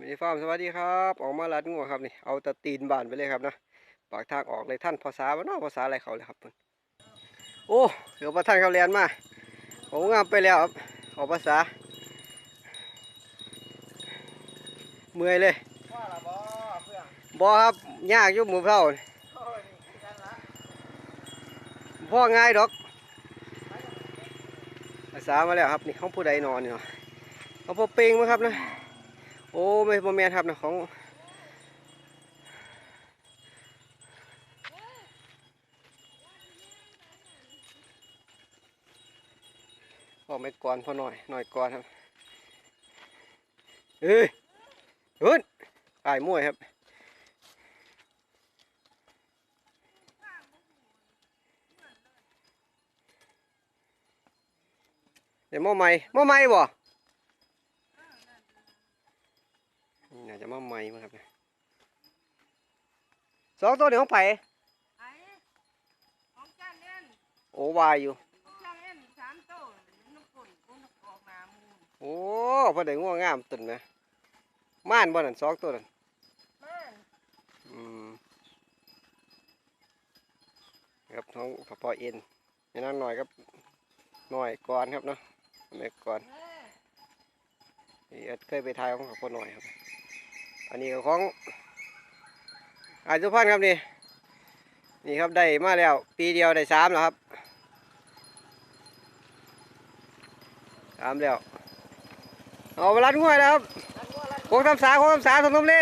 มินิฟาร์มสวัสดีครับ ออกมาลัดงัวครับนี่ เอาตะตีนบานไปเลยครับนะ ปากทางออกเลยท่านภาษาบ้านนอกภาษาอะไรเขาเลยครับเพิ่นโอ้เดี๋ยวประท่านเขาเรียนมาผมงามไปแล้วครับ ออกภาษา เมื่อยเลยบอครับยากอยุ่มือเท่าพ่อกันละพ่อง่ายดอก ภาษามาแล้วครับนี่ของผู้ใดนอนเนาะเอาพอเปงมาครับนะ โอ้ไม่พอแมนครับนะของพ่อไม่ก่อนพอหน่อยหน่อยก่อนครับเฮ้ยเฮ้ยตายมวยครับเดี๋ยวมอใหม่มอใหม่บ่ น่าจะหม้อใหม่มั้งครับเนี่ยสองตัวเดี๋ยวของไผ่ไอ้ของจ้านเล่นโอ้วายอยู่ของจ้านเล่นสามโต้นุกคนกูนุกออกหนามูลโอ้พอได้ง่วงงามตุนนะม่านบ่นั่นสองตัวนั่นมาอืมครับท้องพอพอเอ็นนี่นั่งหน่อยครับหน่อยก่อนครับเนาะแม่ก่อนเออนี่เอิ้นเคยไปทายของพ่อหน่อยครับ อันนี้ก็ของอาจุพันธ์ครับนี่ นี่ครับได้มาแล้ว ปีเดียวได้สามแล้วครับสามแล้ว เอามาลัดงวยแล้วครับโค้งทำสาโค้งทำสาทนนมเล่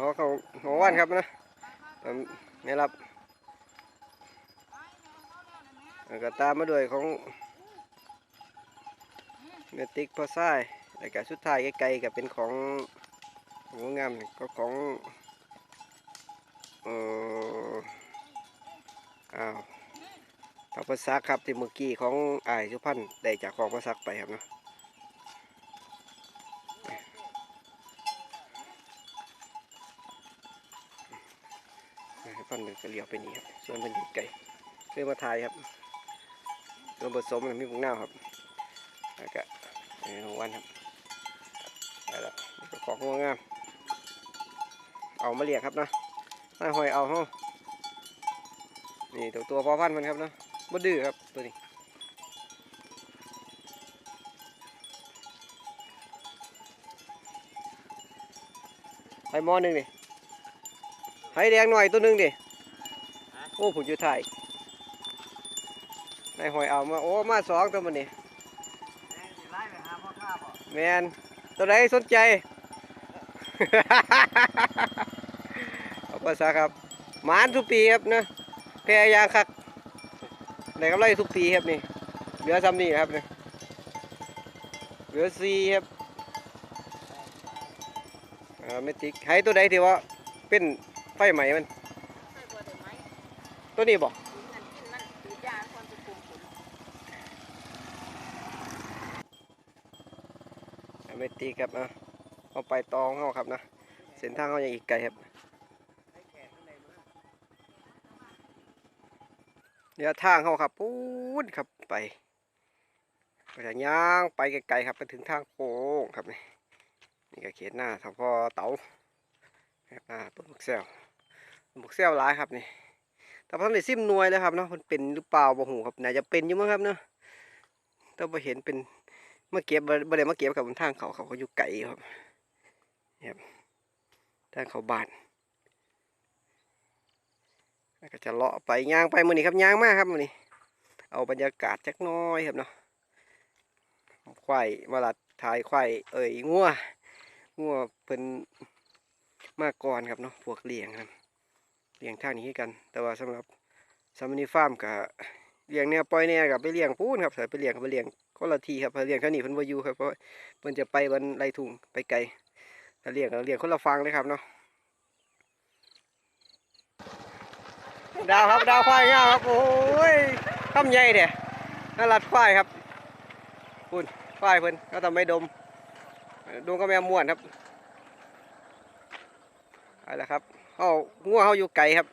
เขาเขาของวันครับนะไม่รับ แล้วก็ตามมาด้วยของเมติกพอไซแล้วก็สุดท้ายไกลๆก็เป็นของหัวงามนี่ก็ของเอออ้าวทางภาษาครับที่เมื่อกี้ของอ้ายสุพรรณได้จากของภาษาไปครับเนาะให้ฟันก็เลี้ยวไปนี่ครับส่วนเป็นอยู่ไก่เรื่องมาทายครับ ส่วนผสมมันมีบุงหน้าวครับแล้วก็นี่ของวันครับไปแล้วนี่ก็ของหัวงาม เอามาเรียกครับนะนายหอยเอาเฮานี่ตัวตัวพอพันธุ์มันครับนะบ่ดื้อครับตัวนี้ไห้หมอหนึ่งดิไห้แดงหน่อยตัวหนึ่งดิ โอ้ผมอยู่ถ่าย นายหอยเอามา โอ้มาสองตัวมันนี่แม่งสิไล่ไปหาพ่อข้าบ่แมนตัวไหนสนใจเอาภาษาครับหมานทุกปีครับนะแพรยางคักได้กำไรทุกปีครับนี่เหลือซ้ำนี่ครับนี่เหลือซีครับอ่าไม่ติกให้ตัวใดที่ว่าเป็นไฟไหม้มันใส่บัวได้ไหมตัวนี้บอก กินนั่นกินนั่นดูยาความสุขุมขน ไม่ติกครับนะเอาไปตองเขาครับนะ เส้นทางเขายังอีกไกลครับเนี่ยวทางเขาครับปูดครับไปก็จะย่างไปไกลๆครับไปถึงทางโค้งครับนี่นี่ก็เขียนหน้าทพอเต๋าครับหน้าต้นบุกแซวต้นบุกแซวหลายครับนี่แต่พอในซิมหนวยเลยครับเนาะมันเป็นหรือเปล่าบ่หูครับน่าจะเป็นอยู่มั้งครับเนาะแต่บ่เห็นเป็น มื่อเก็บบ่ได้มาเก็บกับบนทางเขาเขาเขาอยู่ไกลครับครับทางเขาบ้านก็จะเลาะไปย่างไปมือนี้ครับย่างมากครับมือนี้ เอาบรรยากาศจักน้อยครับเนาะควายมาลัดถ่ายควายเอ่ยงัวงัวเป็นมาก่อนครับเนาะพวกเลี้ยงครับเลี้ยงท่างนี้กัน แต่ว่าสำหรับซัมมานีฟาร์มกับเลี้ยงเนี่ยปล่อยเนี่ยกับไปเลี้ยงปูนครับใส่ไปเลี้ยงกับไปเลี้ยง คนละทีครับเลี้ยงเท่านี้เพิ่นบ่อยู่ครับเพราะเพิ่นจะไปบนไรทุ่งไปไกลเลี้ยงเลี้ยงคนละฟังเลยครับเนาะดาวครับดาวควายงามครับโอ้ยคำใหญ่เด้น่ารัดควายครับคุณควายเพิ่นก็ทำไม่ดมดมก็แม่ม่วนครับเอาละครับเฮางัวเฮาอยู่ไกลครับ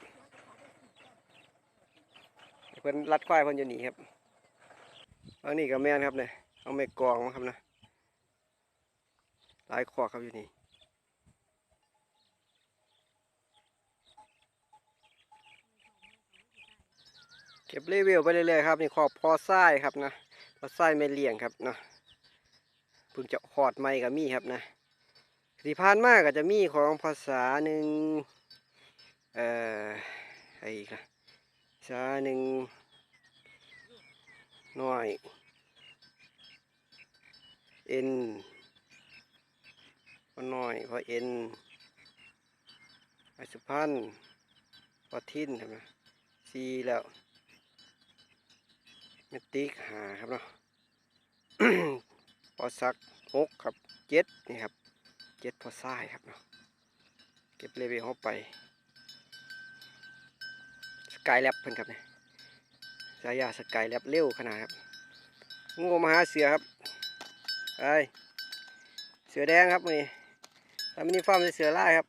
เพิ่นรัดควายเพิ่นอยู่นี่ครับ อันนี้ก็แม่นครับเนี่ยเอาไม่กองมาครับนะหลายขอกครับอยู่นี่เก็บรีวิวไปเรื่อยๆครับนี่ขอบพอไส้ครับนะพอไส้ไม่เลี่ยงครับเนาะเพิ่งจะหอดไม่กับมีครับนะที่ผ่านมากก็จะมีของภาษาหนึ่งเอ่อไอ้อีกนะภาษาหนึ่งน้อย เอ็นพอน้อยพอเอ็นไอสุพรรณพอทิ้นครับนะซีแล้วเมติกหาครับเนาะพอสักหกครับเจ็ดนี่ครับเจ็ดพอซ้ายครับเนาะเก็บเลเวลเข้าไปสกายแลบเพิ่นครับเนี่ยสายาสกายแลบเร็วขนาดครับงูมาหาเสือครับ ไปเสือแดงครับนี่ทำมินิฟาร์มเสือลายครับ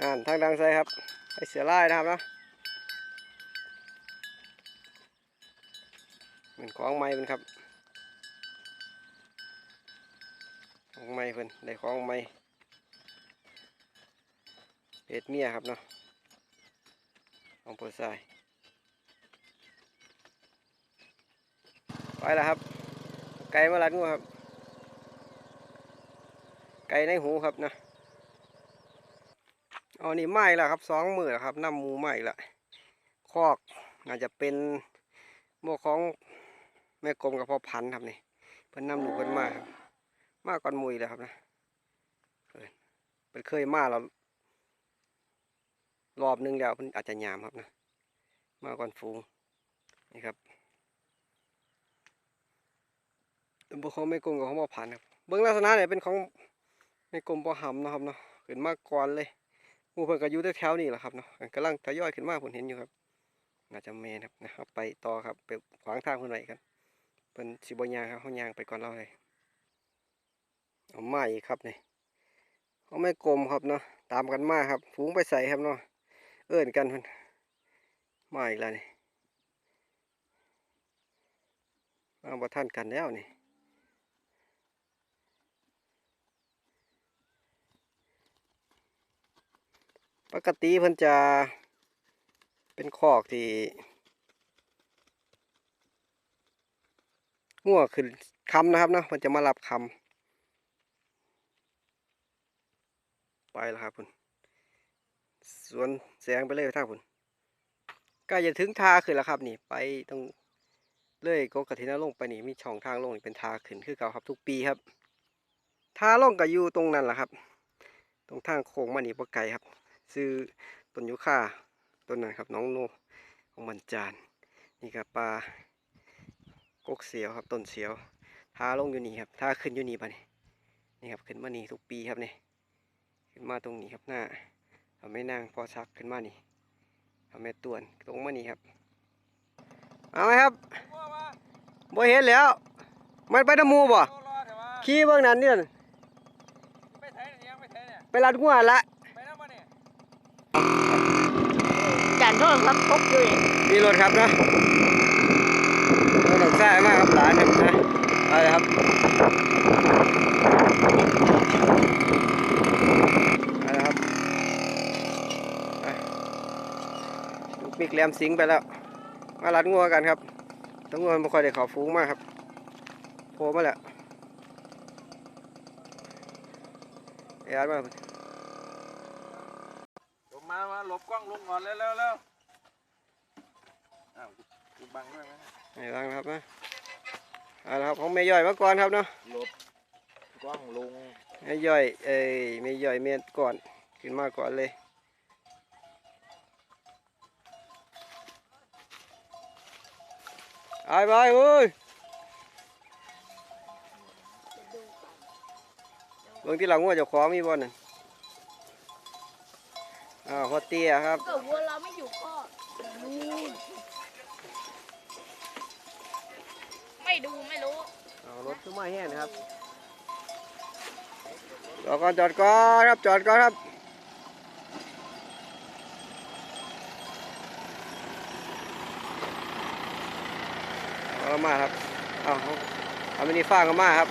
อ่านทางดังไซครับไปเสือลายนะครับนะเป็นของไม้เป็นครับของไม้เพิ่นได้ของไม้เพศเมียครับเนาะของโพสายไปแล้วครับ ไก่มาลัดงูครับ ไก่ในหูครับนะเอนี่ไม้แล้วครับสองมือแล้วครับน้ำมูไม้ละคอกอาจจะเป็นหมกของแม่กลมกับพ่อพันครับนี่เพิ่นนำหนูเพิ่นมาครับมากก่อนมุยแล้วครับนะเพิ่นเคยมาแล้วรอบหนึงแล้วเพิ่นอาจจะยามครับนะมาก่อนฝูงนี่ครับ เป็นพวกของแม่กลมกับของพ่อพันครับเบื้องลักษณะเนี่ยเป็นของแม่กลมพ่อหำนะครับเนาะขึ้นมาก่อนเลยหมูเพิ่นก็อยู่แถวๆนี่แหละครับเนาะกำลังทยอยขึ้นมาผมเห็นอยู่ครับน่าจะแม่นครับนะครับไปต่อครับไปขวางทางเพิ่นไว้ครับเป็นสิบยางครับเขายางไปก่อนเราเลยเอาไม้ครับนี่เขาไม่กลมครับเนาะตามกันมาครับฝูงไปใส่ครับเนาะเอื้อนกันเพิ่นมาอีกแล้วนี่มาบ่ท่านกันแล้วนี่ ปกติเพิ่นจะเป็นคอกที่งัวขึ้นคำนะครับเนาะมันจะมารับคำไปแล้วครับคุณสวนแสงไปเลยท่าคุณใกล้จะถึงทาขึ้นแล้วครับนี่ ไปตรงเลื่อยกกกระถินลงไปนี่มีช่องทางลงนี่เป็นทาขึ้นคือเก่าครับทุกปีครับทาลงก็อยู่ตรงนั้นแหละครับ ตรงทางโค้งมานี่บ่ไกลครับ ซื้อต้นยูคาต้นนั้นครับน้องโนของมันจานนี่ครับปลากกเสียวครับต้นเสียวทาลงอยู่นี่ครับทาขึ้นอยู่นี่ปะนี่นี่ครับขึ้นมานี่ทุกปีครับนี่ขึ้นมาตรงนี้ครับหน้าเอาแม่นางพอซักขึ้นมานี่เอาแม่ตวนตรงมานี่ครับเอาไหมครับมั่วมาบ่เห็นแล้ว มันไปน้ำหมูบ่โตรอแต่ว่าขี่เบื้องนั้นเนี่ยไปไทยเนี่ยยังไปไทยเนี่ยไปรัดงัวละ ไปน้ำมาเนี่ย จานครับพบอยู่นี่มีรถครับนะรถหลังซ้มากครับหลานครับนะไปเลยครับไปแล้วครับลูกมิกแหลมสิงไปแล้ว มารัดงัวกันครับทั้งงัวมันไม่ค่อยได้เขาฟูงมากครับโผล่มาแล้วไอ้อาร์ตมาลงมามาหลบกล้องลงก่อนเร็วเร็ว กูบังด้วยนะไอ้บ้างครับนะเอาละครับของแม่ย่อยมาก่อนครับเนาะหลบกล้องลงแม่ย่อยเอ้ยแม่ย่อยเมียก่อนขึ้นมาก่อนเลยไปไปเอ้ยเบิ่งที่หลังว่าเจะของมีบ่นั่นอ้าวพ่อเตี้ยครับก็วัวเราไม่อยู่ก็นู่น ไม่ดูไม่รู้เอารถขึ้นมาแห้งนะครับจอดก่อนจอดก่อนครับจอดก่อนครับเอามาครับเอาเอาเอามินิฟ้างก็มาครับ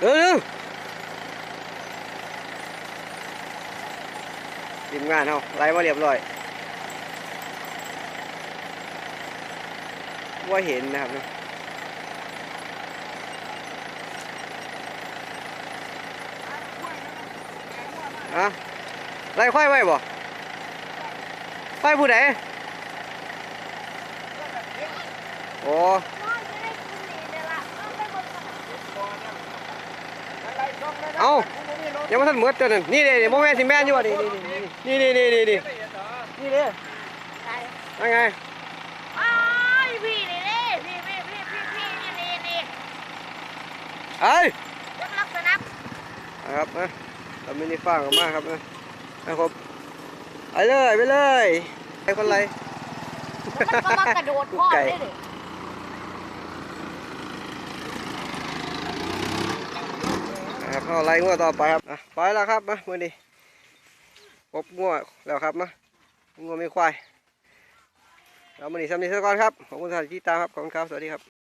เร็ว ทีมงานเฮาไล่มาเรียบร้อยว่าเห็นนะครับเนาะอะไล่ควายไว้บ่ควายผู้ใดโอ้ เอายังไม่ทันหมดตัวนั้นนี่เด้โมแมนสิแมนอยู่อะนี่นี่นี่นี่นี่นี่เห็นเหรอนี่เด้ยังไงพี่นี่นี่พี่พี่พี่พี่พี่นี่นี่นี่เอ้ยลักษณะครับนะเราไม่ได้ฟังกันมากครับนะนะครับไปเลยไปเลยไอ้คนไรมันก็มากระโดดพ่อได้เลย นะครับเอาไล่งวต่อไปครับไปแล้วครับมามือนี้พบงวแล้วครับมางวไม่ควายเรามือนี้สำนีสักก่อนครับขอบคุณท่านที่ตามครับขอบคุณครับสวัสดีครับ